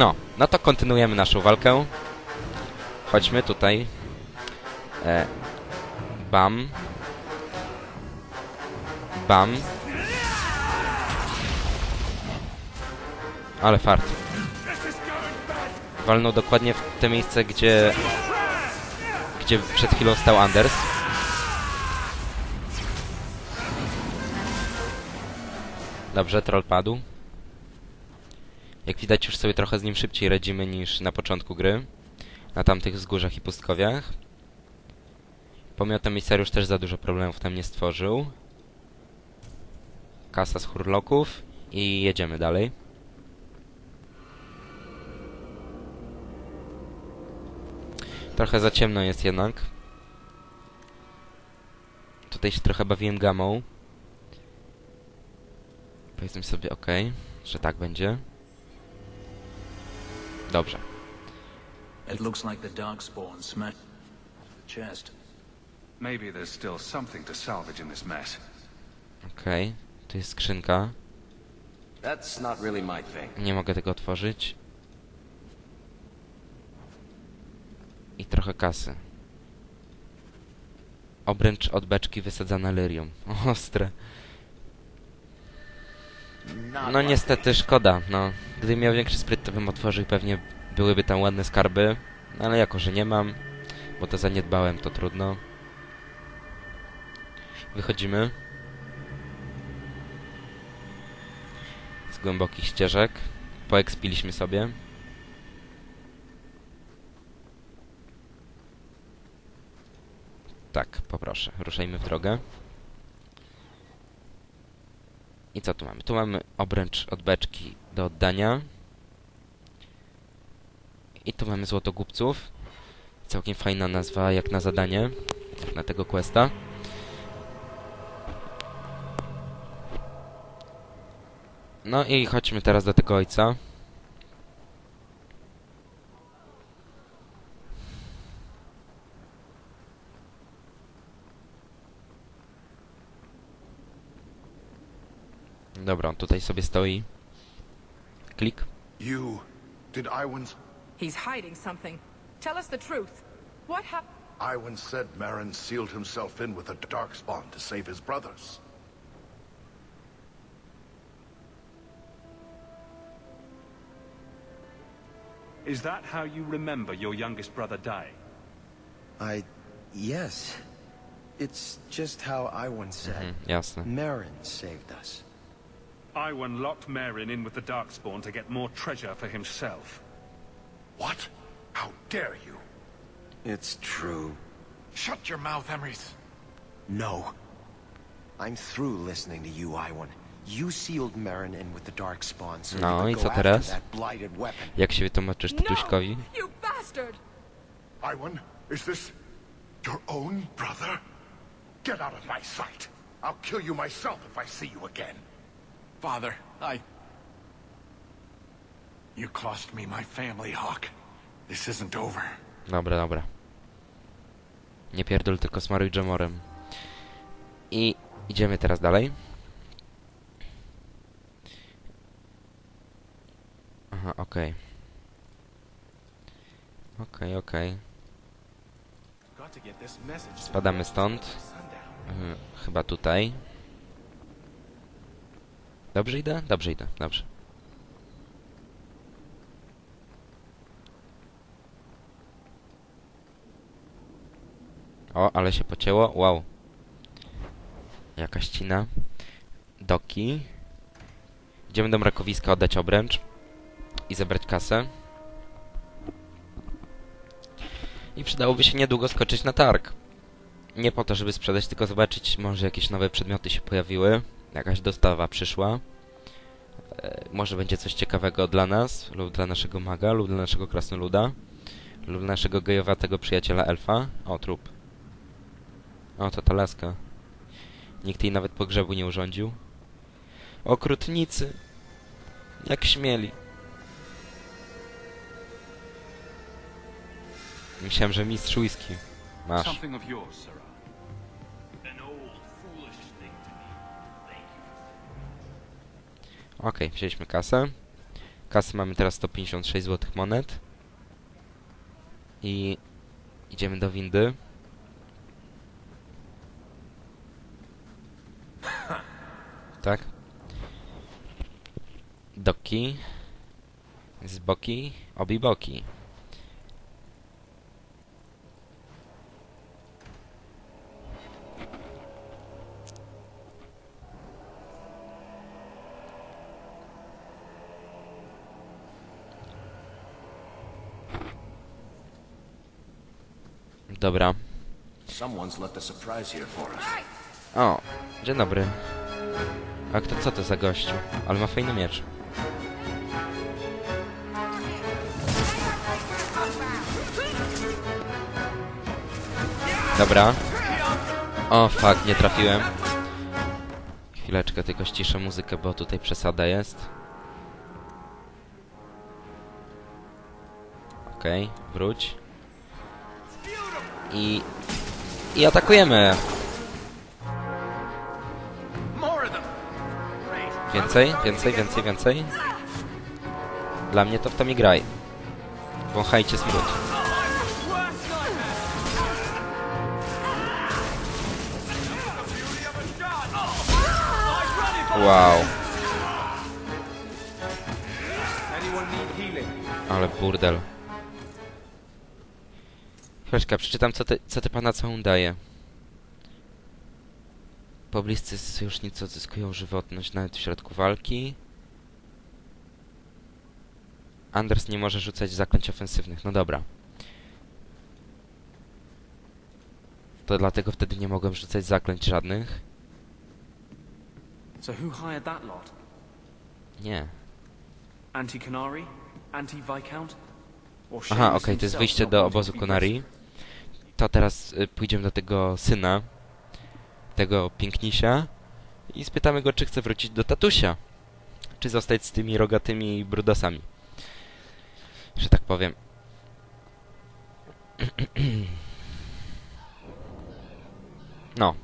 No, no to kontynuujemy naszą walkę. Chodźmy tutaj. E, bam. Bam. Ale fart. Walnął dokładnie w te miejsce, gdzie... Gdzie przed chwilą stał Anders. Dobrze, troll padł. Jak widać już sobie trochę z nim szybciej radzimy niż na początku gry. Na tamtych wzgórzach i pustkowiach. Pomimo to misariusz też za dużo problemów tam nie stworzył. Kasa z hurloków i jedziemy dalej. Trochę za ciemno jest jednak. Tutaj się trochę bawiłem gamą. Powiedzmy sobie ok, że tak będzie. Dobrze. It looks like the darkspawn smashed the chest. Maybe there's still something to salvage in this mess. Okej. Tu jest skrzynka. That's not really my thing. Nie mogę tego otworzyć. I trochę kasy. Obręcz od beczki wysadzana lyrium. Ostre. No niestety, szkoda. No, gdybym miał większy spryt, to bym otworzył pewnie byłyby tam ładne skarby. No, ale jako, że nie mam, bo to zaniedbałem, to trudno. Wychodzimy. Z głębokich ścieżek. Poekspiliśmy sobie. Tak, poproszę. Ruszajmy w drogę. I co tu mamy? Tu mamy obręcz od beczki do oddania. I tu mamy złotogubców. Całkiem fajna nazwa jak na zadanie. Jak na tego questa. No i chodźmy teraz do tego ojca. Dobra, on tutaj sobie stoi. Klik. You. Did Iwan's. He's hiding something. Tell us the truth. What happened? Iwan said Marin sealed himself in with a darkspawn to save his brothers. Is that how you remember your youngest brother dying? I... yes. It's just how Iwan said. Mhm. Marin saved us. Iwan locked Marin in with the Darkspawn to get more treasure for himself. What? How dare you? It's true. Shut your mouth, Emrys. No. I'm through listening to you, Iwan. You sealed Marin in with the Darkspawn so No, you i could co go after teraz? that blighted weapon. Jak się wytłumaczysz Tytuśkowi? No! You bastard! Iwan, is this your own brother? Get out of my sight. I'll kill you myself if I see you again. Father, I... You cost me my family, Hawk. This isn't over. Dobra, dobra. Nie pierdol, tylko smaruj jamorem. I idziemy teraz dalej. Aha, okej. Okej, okej. To Spadamy stąd. Mhm, chyba tutaj. Dobrze idę? Dobrze idę, dobrze. O, ale się pocięło. Wow. Jaka ścina. Doki. Idziemy do mrakowiska oddać obręcz. I zebrać kasę. I przydałoby się niedługo skoczyć na targ. Nie po to, żeby sprzedać, tylko zobaczyć, może jakieś nowe przedmioty się pojawiły. Jakaś dostawa przyszła. E, może będzie coś ciekawego dla nas, lub dla naszego maga, lub dla naszego krasnoluda, lub dla naszego gejowatego przyjaciela elfa. O, trup. O, to ta laska. Nikt jej nawet pogrzebu nie urządził. Okrutnicy! Jak śmieli. Myślałem, że mistrz whisky. Masz. Okej, wzięliśmy kasę. Kasy mamy teraz 156 złotych monet. I idziemy do windy. Tak. Doki. Z boki. Obi boki. Dobra. O, dzień dobry. A kto co to za gościu? Ale ma fajny miecz. Dobra. O, fuck, nie trafiłem. Chwileczkę, tylko ściszę muzykę, bo tutaj przesada jest. Okej, wróć. I... I atakujemy! Więcej, więcej, więcej, więcej. Dla mnie to w to mi graj. Wąchajcie smród. Wow. Ale burdel. Przeczytam co te, co te pana całą daje. Pobliscy sojusznicy odzyskują żywotność nawet w środku walki. Anders nie może rzucać zaklęć ofensywnych. No dobra. To dlatego wtedy nie mogłem rzucać zaklęć żadnych. So who hired that lot? Nie. Anti-Canary? Anti-Viscount? Aha, okej, to jest wyjście do obozu to be Konari. To teraz y, pójdziemy do tego syna, tego pięknisia i spytamy go, czy chce wrócić do tatusia. Czy zostać z tymi rogatymi brudasami. Że tak powiem. No.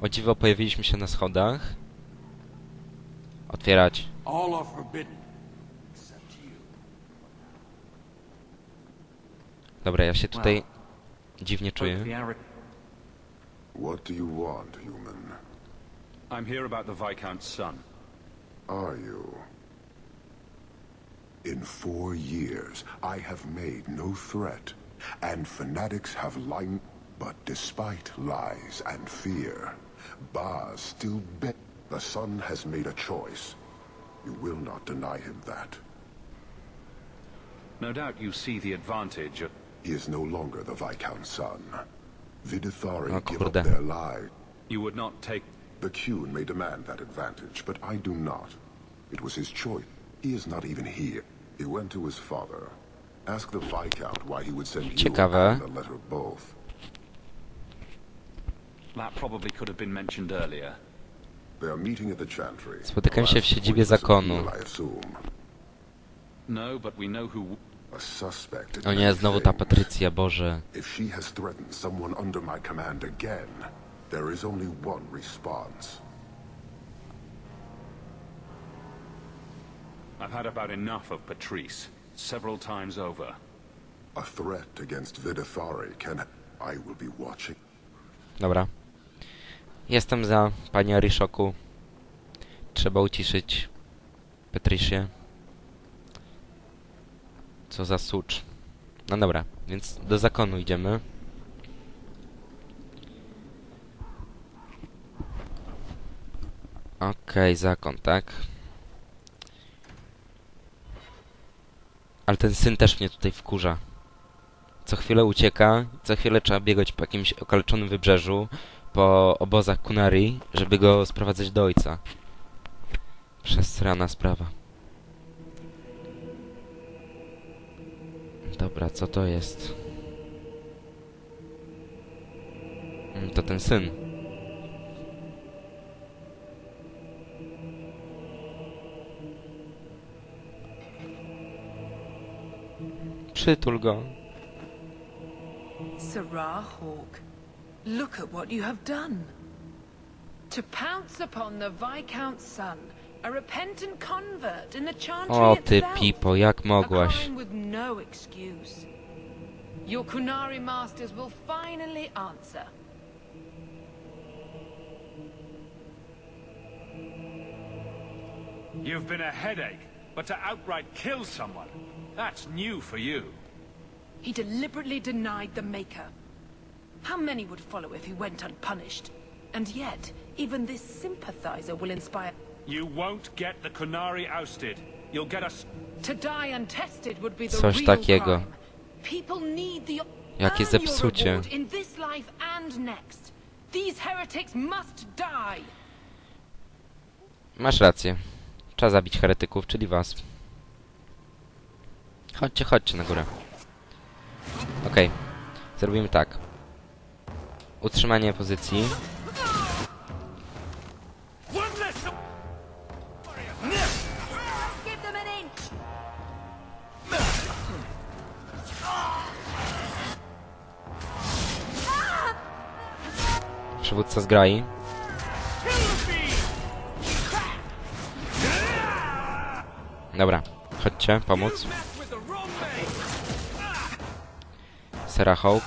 O dziwo pojawiliśmy się na schodach. Otwierać. Dobra, ja się tutaj dziwnie czuję. What do you want, human? I'm here about the Viscount's son. Are you? In four years, I have made no threat, and fanatics have lied. But despite lies and fear, Baz still bet. The son has made a choice. You will not deny him that. No doubt you see the advantage of... He is no longer the Viscount's son. Vidithari Oh, give up kurde. their lives. You would not take... The Qun may demand that advantage, but I do not. It was his choice. He is not even here. He went to his father. Ask the Viscount why he would send you Ciekawe. and a letter both. That probably could have been mentioned earlier. They are meeting at the Chantry. Spotykam się w Last siedzibie witness zakonu. I assume. No, but we know who... O nie, znowu ta. Patrycja, Boże. If she has threatened someone under my command again, there is only one response. I've had about enough of Patrice. Several times over. A threat against Vidithari can... I will be watching. Dobra. Jestem za, panie Arishoku. Trzeba uciszyć Petrysię. Co za sucz. No dobra, więc do zakonu idziemy. Okej, zakon, tak? Ale ten syn też mnie tutaj wkurza. Co chwilę ucieka, co chwilę trzeba biegać po jakimś okaleczonym wybrzeżu, po obozach Kunari, żeby go sprowadzać do ojca. Przesrana sprawa. Dobra, co to jest? Mm, To ten syn. Przytul go. Sarah Hawke, look at what you have done. To pounce upon the Viscount's son, A repentant convert in the chantry O ty itself. pipo, jak A mogłaś? with no excuse. Your Kunari masters will finally answer. You've been a headache, but to outright kill someone, that's new for you. He deliberately denied the Maker. How many would follow if he went unpunished? And yet, even this sympathizer will inspire... You won't get the Kunari ousted. You'll get us. To die untested would be the Coś real takiego. crime. People need the... Jakie earn your zepsucie. reward in this life and next. These heretics must die. Masz rację. Trzeba zabić heretyków, czyli was. Chodźcie, chodźcie na górę. Okej. Zrobimy tak. Utrzymanie pozycji. Przywódca zgrai. Dobra, chodźcie, pomóc. Sarah Hawk.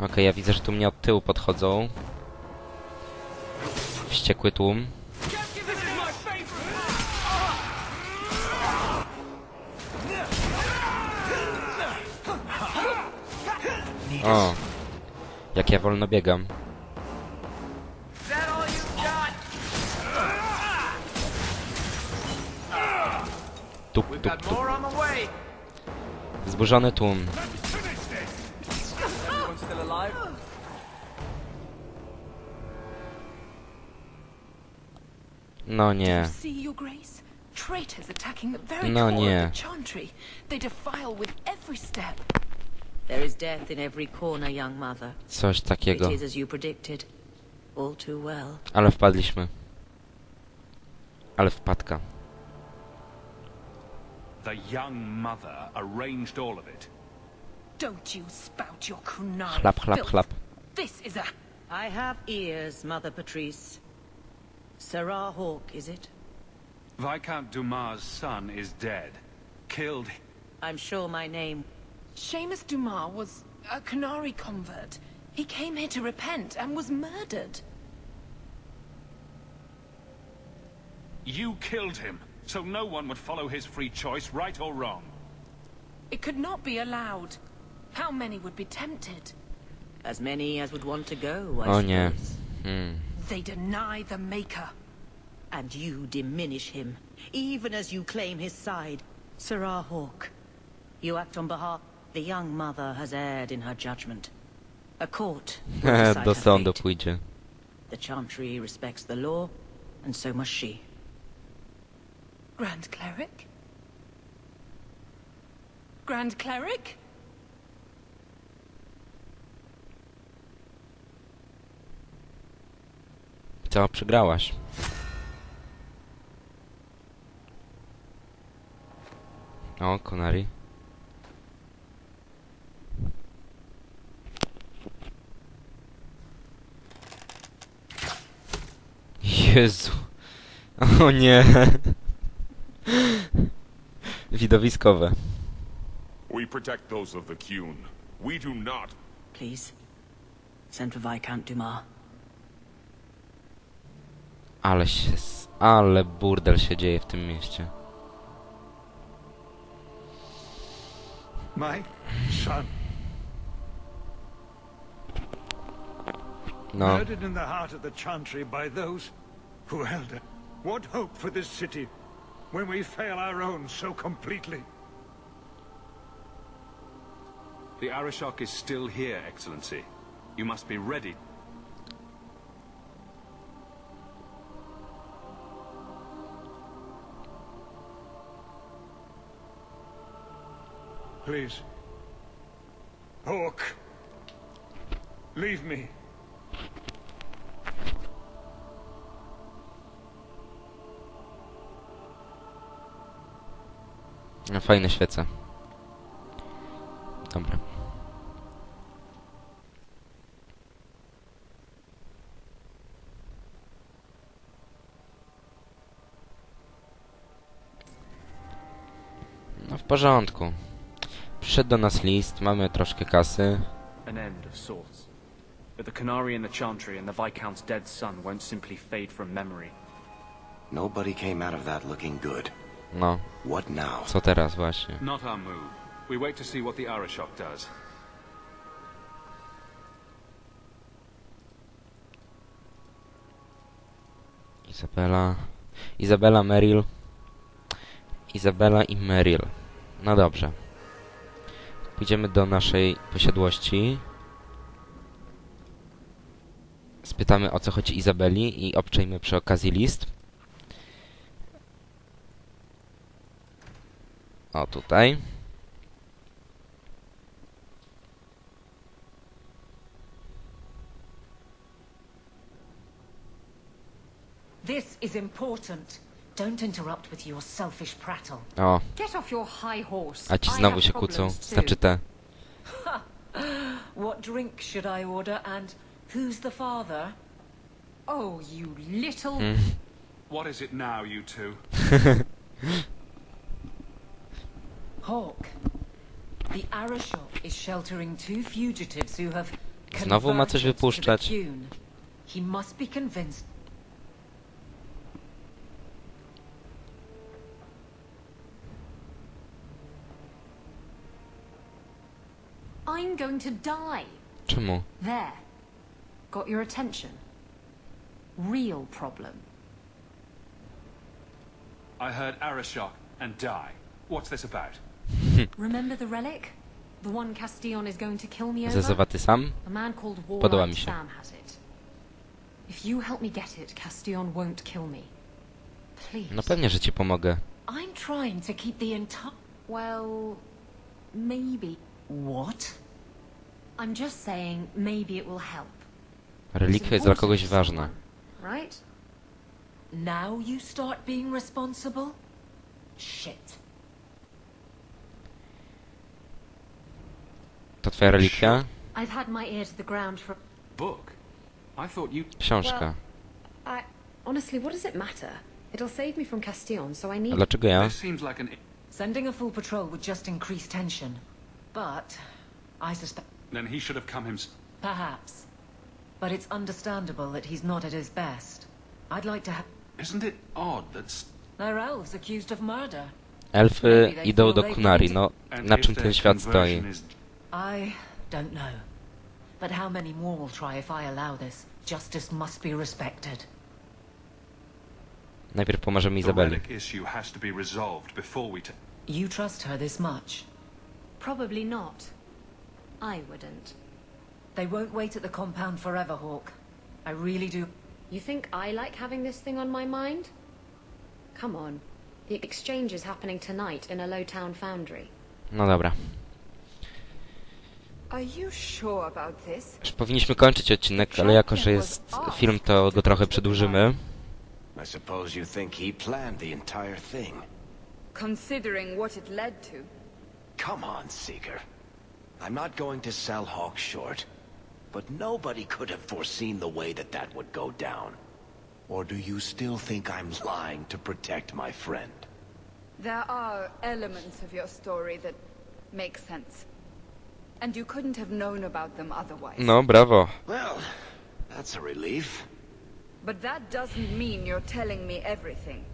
Okej, ja widzę, że tu mnie od tyłu podchodzą. Wściekły tłum. O, jak ja wolno biegam. Tup, tup, tup. Wzburzony tłum. No nie. No nie. There is death in every corner, young mother. Coś It takiego. is as you predicted. All too well. Ale wpadliśmy. Ale wpadka. The young mother arranged all of it. Don't you spout your Kunari Chlap, chlap, filth. chlap. This is a... I have ears, Mother Patrice. Sarah Hawk, is it? Viscount Dumas' son is dead. Killed. I'm sure my name. Seamus Dumas was a Kunari convert. He came here to repent and was murdered. You killed him, so no one would follow his free choice, right or wrong. It could not be allowed. How many would be tempted? As many as would want to go, I O nie. suppose. Hmm. They deny the Maker. And you diminish him, even as you claim his side. Sirrah Hawk, you act on behalf... The young mother has erred in her judgment. A court will decide Do her sądu pójdzie. The Chantry respects the law, and so must she. Grand Cleric? Grand Cleric? Co, przegrałaś? O, Konari. Jezu. O nie. Widowiskowe. We protect those of the Cune. We do not. Please, send for Viscount Dumas. Ale się... Ale burdel się dzieje w tym mieście. My son, No. murdered in the heart of the Chantry by those who held it. What hope for this city when we fail our own so completely? The Arishok is still here, Excellency. You must be ready. Please. Hawk. Leave me. No, fajne świece. Dobra. No w porządku. Przyszedł do nas list, mamy troszkę kasy. But the Canary and the Chantry and the Viscount's dead son won't simply fade from memory. Nobody came out of that looking good. No, What now? co teraz właśnie? Not our move. We wait to see what the Arashok does. Izabela... Izabela, Meryl. Izabela i Meryl. No dobrze. Pójdziemy do naszej posiadłości. Spytamy o co chodzi Izabeli i obczajmy przy okazji list. O, tutaj. This is important. Don't interrupt with your selfish prattle. O, Get off your high horse. a ci I znowu się kłócą. Znaczy te. What drink should I order and who's the father? Oh, you little... Mm. What is it now, you two? Hawk. The Arashok is sheltering two fugitives who have Znowu ma coś converted to the wypuszczać. He must be convinced I'm going to die. Czemu? There. Got your attention? Real problem. I heard Arashok and die. What's this about? Zezowaty sam? Podoba mi się. No pewnie, że ci pomogę. I'm trying to keep the entire... Well, maybe. What? I'm just saying maybe it will help. Relikwia jest dla kogoś ważna. Right? Now you start being responsible? Shit. To twoja relikwia? I've had my ear to the ground for... Book? I thought you... Książka. I... Honestly, what does it matter? It'll save me from Castillon, so I A need... dlaczego ja? This seems like an... Sending a full patrol would just increase tension. But I suspect... Then he should have come himself. Perhaps. But it's understandable that he's not at his best. I'd like to have... Isn't it odd that... s- They're elves accused of murder. Elfy idą do Kunari, no na czym ten świat stoi? Conversion is I don't know. But how many more will try if I allow this? Justice must be respected. Najpierw pomożemy The Izabeli. issue has to be resolved before we... You trust her this much? Probably not. I wouldn't. They won't wait at the compound forever, Hawk. I really do... You think I like having this thing on my mind? Come on. The exchange is happening tonight in a low-town foundry. No dobra. Are you sure about this? Już powinniśmy kończyć odcinek, ale jako, że jest film, to go trochę przedłużymy. I suppose you think he planned the entire thing. Considering what it led to. Come on, Seeker. I'm not going to sell Hawk short. But nobody could have foreseen the way that that would go down. Or do you still think I'm lying to protect my friend? There are elements of your story that make sense. And you couldn't have known about them otherwise. No, brawo. Well, that's a relief. But that doesn't mean you're telling me everything.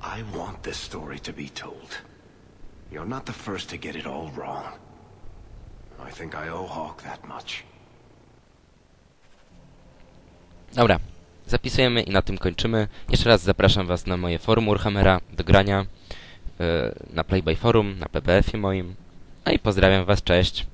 I want this story to be told. You're not the first to get it all wrong. I think I owe Hawk that much. Dobra, zapisujemy i na tym kończymy. Jeszcze raz zapraszam Was na moje forum Urhamera do grania, yy, na Play by Forum, na PPF-ie moim. No i pozdrawiam Was, cześć.